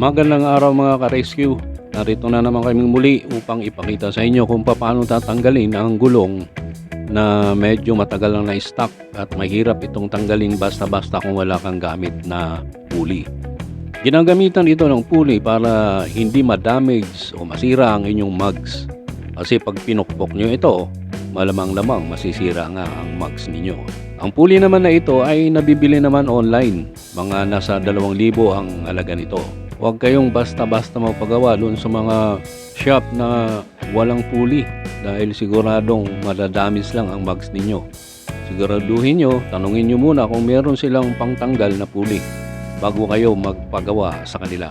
Magandang araw mga ka-rescue. Narito na naman kami muli upang ipakita sa inyo kung paano tatanggalin ang gulong na medyo matagal lang na-stock at mahirap itong tanggalin basta-basta kung wala kang gamit na pulley. Ginagamitan ito ng pulley para hindi ma-damage o masira ang inyong mugs. Kasi pag pinukpok nyo ito, malamang-lamang masisira nga ang mugs ninyo. Ang pulley naman na ito ay nabibili naman online. Mga nasa 2,000 ang halaga nito. Huwag kayong basta-basta magpagawa doon sa mga shop na walang pulley dahil siguradong madadamis lang ang mugs ninyo. Siguraduhin nyo, tanungin nyo muna kung meron silang pangtanggal na pulley bago kayo magpagawa sa kanila.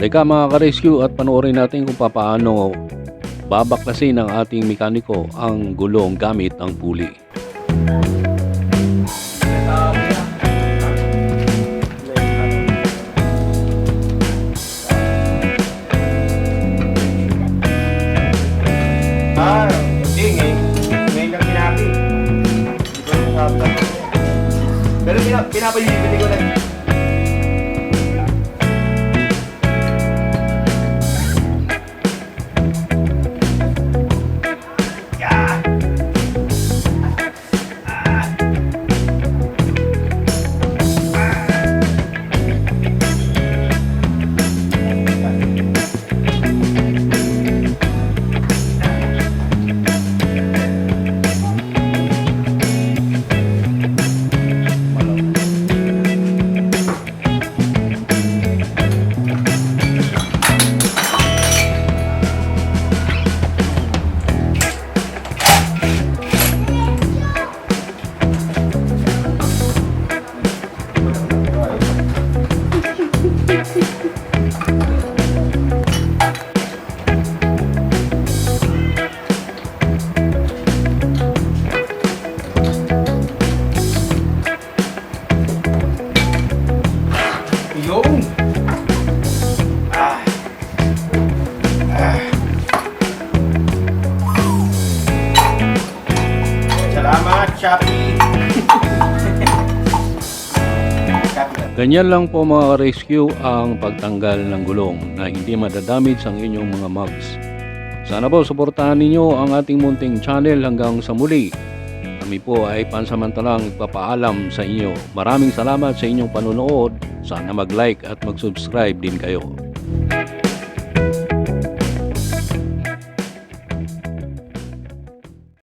Halika mga ka-rescue at panoorin natin kung paano babaklasin ng ating mekaniko ang gulong gamit ang pulley. Ah, hindi. Ngayon, ngayon lang pinapi. Hindi ko yung sabi. Pero pinap pinapalibili ko lang. Ah. Ah. Salamat! Shopee. Ganyan lang po mga rescue ang pagtanggal ng gulong na hindi madadamage ang inyong mga mugs. Sana po suportahan ninyo ang ating munting channel hanggang sa muli. Kami po ay pansamantalang nagpapaalam sa inyo. Maraming salamat sa inyong panonood. Sana mag-like at mag-subscribe din kayo.